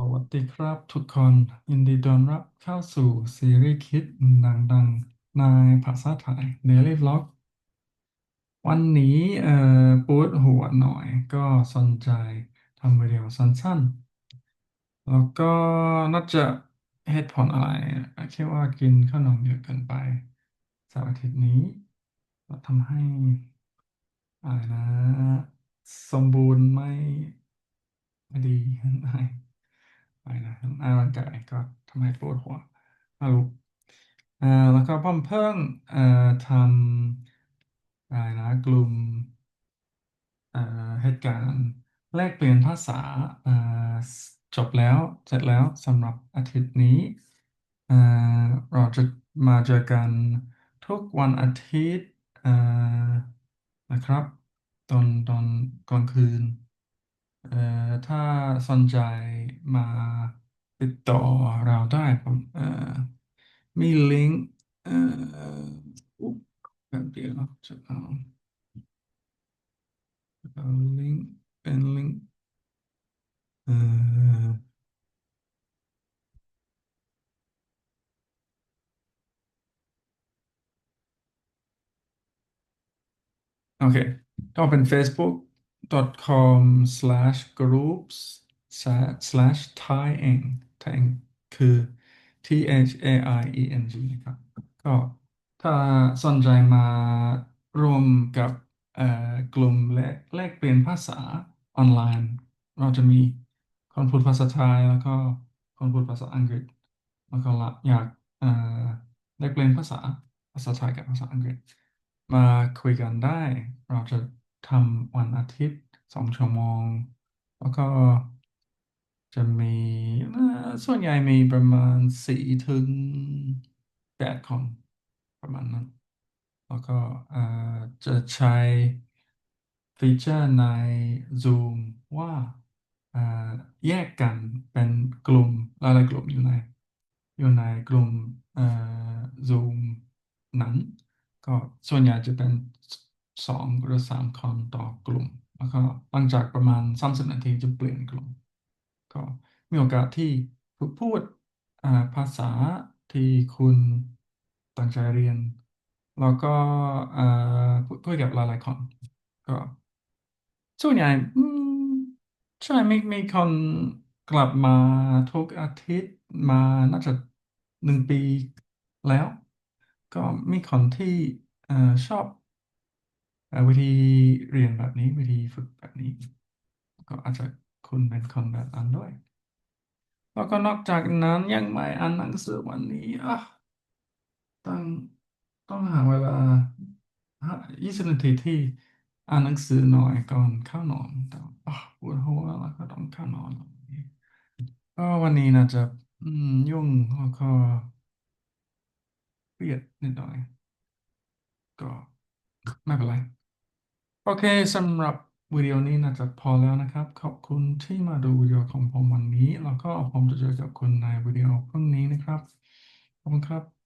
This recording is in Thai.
สวัสดีครับทุกคนยินดีต้อนรับเข้าสู่ซีรีส์คิดหนังดังในภาษาไทย Daily Vlog วันนี้เอ่อปวดหัวหน่อยก็สนใจทำวิดีโอสั้นๆ แล้วก็น่าจะเหตุผลอะไรคิดว่ากินขนมเยอะเกินไปสาร์อาทิตย์นี้ทำให้อะไรนะ สมบูรณ์ไม่ไม่ดีไไปนะอ่าร่างกายก็ทำให้ปวดหัวไม่รู้อ่าแล้วก็ผมเพิ่งเอ่อทำอะไรนะกลุ่มเอ่อเหตุการณ์แลกเปลี่ยนภาษาเอ่อจบแล้วเสร็จแล้วสำหรับอาทิตย์นี้เอ่อเราจะมาเจอกันทุกวันอาทิตย์เอ่อนะครับ ตอนตอนกลางคืน เอ่อถ้าสนใจมาติดต่อเราได้ผมเอ่อมีลิงก์เอ่ออุ๊บแป๊บเดียวจะเอาเอาลิงก์เป็นลิงก์เอ่อโอเคก็เป็น Facebook slash groups slash thai eng thai eng คือ T H A I E N G นะครับ ก็ถ้าสนใจมารวมกับกลุ่มแลกแลกเปลี่ยนภาษาออนไลน์ เราจะมีคนพูดภาษาไทยแล้วก็คนพูดภาษาอังกฤษ แล้วก็อยากแลกเปลี่ยนภาษาภาษาไทยกับภาษาอังกฤษ มาคุยกันได้ เราจะ ทำวันอาทิตย์สองชั่วโมง แล้วก็จะมีส่วนใหญ่มีประมาณสี่ถึงแปดคนประมาณนั้น แล้วก็จะใช้ฟีเจอร์ใน Zoom ว่าแยกกันเป็นกลุ่มหลายๆกลุ่มอยู่ใน อยู่ในกลุ่ม Zoom นั้น ก็ส่วนใหญ่จะเป็น สองหรือสามคนต่อกลุ่ม แล้วก็หลังจากประมาณ30นาทีจะเปลี่ยนกลุ่ม ก็มีโอกาสที่ฝึกพูดภาษาที่คุณตั้งใจเรียน แล้วก็พูดคุยกับหลายๆคน ก็ส่วนใหญ่ใช่ไม่มีคนกลับมาทุกอาทิตย์มาน่าจะหนึ่งปีแล้ว ก็มีคนที่อชอบ วิธีเรียนแบบนี้วิธีฝึกแบบนี้ ก็อาจจะคุณเป็นคนแบบนั้นด้วย แล้วก็นอกจากนั้นยังไม่อ่านหนังสือวันนี้อะต้องต้องหาเวลายี่สิบนาทีที่อ่านหนังสือหน่อยก่อนเข้านอนแต่อะปวดหัวแล้วก็ต้องเข้านอนก็วันนี้น่าจะยุ่งแล้วก็เครียดนิดหน่อยก็ไม่เป็นไร โอเคสำหรับวิดีโอนี้น่าจะพอแล้วนะครับ ขอบคุณที่มาดูวิดีโอของผมวันนี้ แล้วก็ผมจะเจอกับคุณในวิดีโอพรุ่งนี้นะครับ ขอบคุณครับ